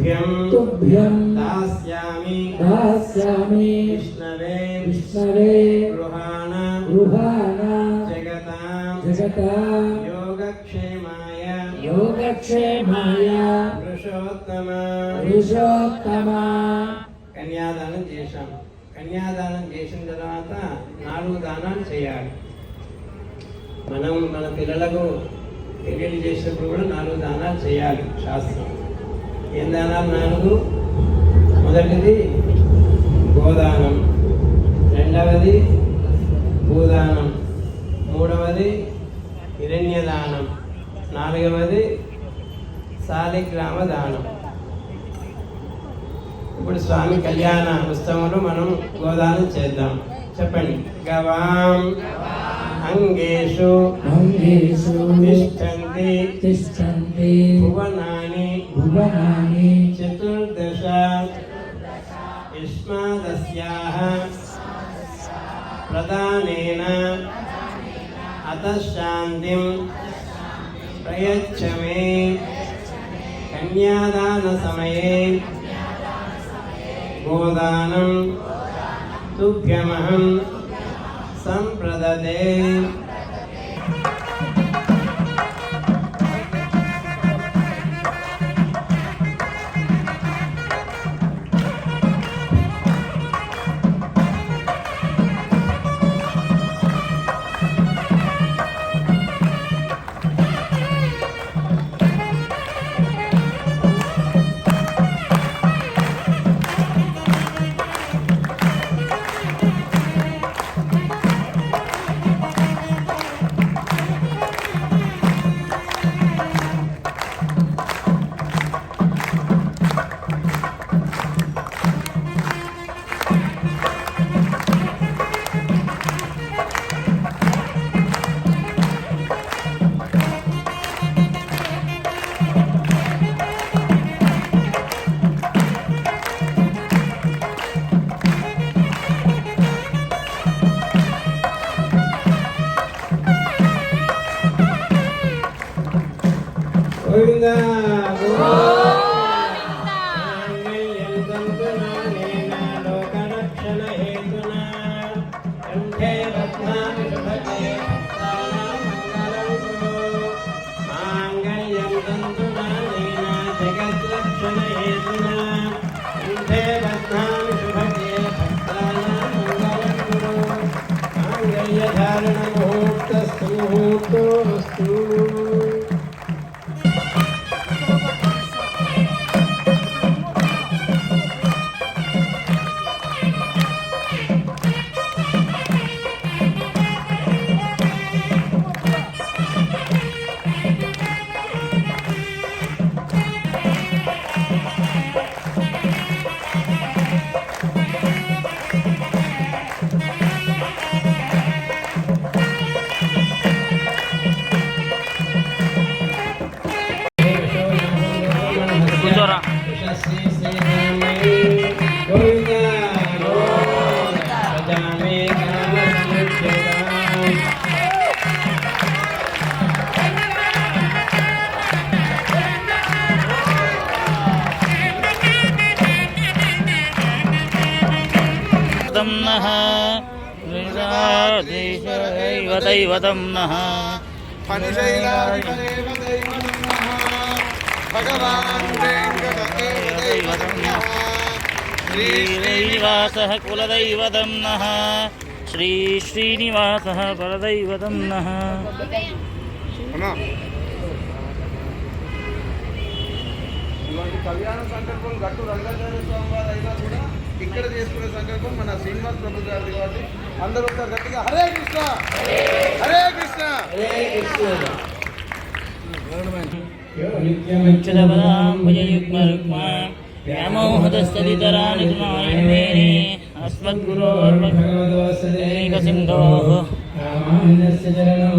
तुभ्यं दास्यामि दास्यामि विष्णवे विष्णवे गृहाण गृहाण जगतां जगता योगक्षेमाय योगक्षेमाय పురుషోత్తమ పురుషోత్తమ కన్యాదానం చేశాం కన్యాదానం చేసిన తర్వాత నాలుగు దానాలు చేయాలి మనం మన పిల్లలకు పెళ్లి చేసినప్పుడు కూడా నాలుగు దానాలు చేయాలి శాస్త్రం దానాలు నాలుగు? మొదటిది గోదానం. రెండవది భూదానం. మూడవది హిరణ్యదానం. నాలుగవది శాలిగ్రామ దానం ఇప్పుడు స్వామి కళ్యాణ ఉత్సవంలో మనం గోదానం చేద్దాం. చెప్పండి. గవాం అంగేషు అంగేషు తిష్టంతి. తిష్టంతి. భువనాని భువనాని చతుర్దశ యుష్మాదస్యాః ప్రదానేన అతశాంతిం ప్రయచ్చ మే కన్యాదాన సమయే గోదానం తుభ్యమహం సంప్రదతే కురు మాంగళ్యధారణ ముహూర్తస్తు ముహూర్తోస్తు కూర్చోరా దైవ దైవతం నః. శ్రీశ్రీనివాసः కులదైవతం నః. శ్రీ శ్రీనివాసः పరదైవతం నః. ఇలాంటి కళ్యాణ సంకల్పం గట్టు రంగాచార్య స్వామి వారు అయినా కూడా ఇక్కడ చేసుకునే సంకల్పం మన శ్రీనివాస్ ప్రభు గారిది కాబట్టి అందరూ ఒకసారి గట్టిగా హరే కృష్ణ! హరే కృష్ణ! వ్యామోహదస్తదితరాని గుణాయమేని అస్మద్గురోర్భగవదోసదేకసింధోః రామానుజస్య చరణం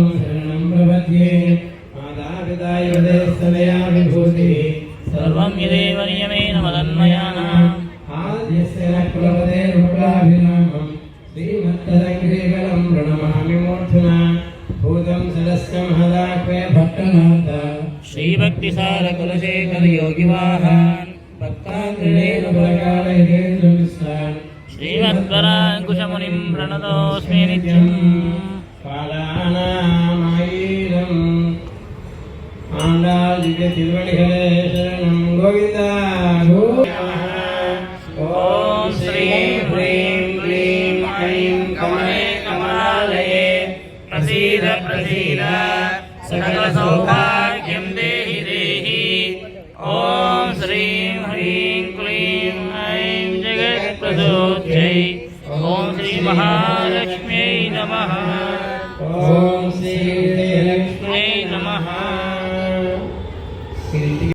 संहदात्वे भट्टनाथ श्रीभक्तिसार कुलशेखर योगिवाहान् भक्तान्त्रिणेन प्रकालयते सुमिस्तान् श्रीमत्पराङ्कुशमुनिं प्रणतोऽस्मि नित्यम् पालानामायीरम् आण्डादित्य तिरुवणिकले शरणं गोविन्दा प्रसीद प्रसीद। सकल सौभाग्यम देहि देहि। ॐ श्रीं ह्रीं क्लीं ऐं ओम श्री श्रीमहालक्ष्म्यै नमः। ओम श्री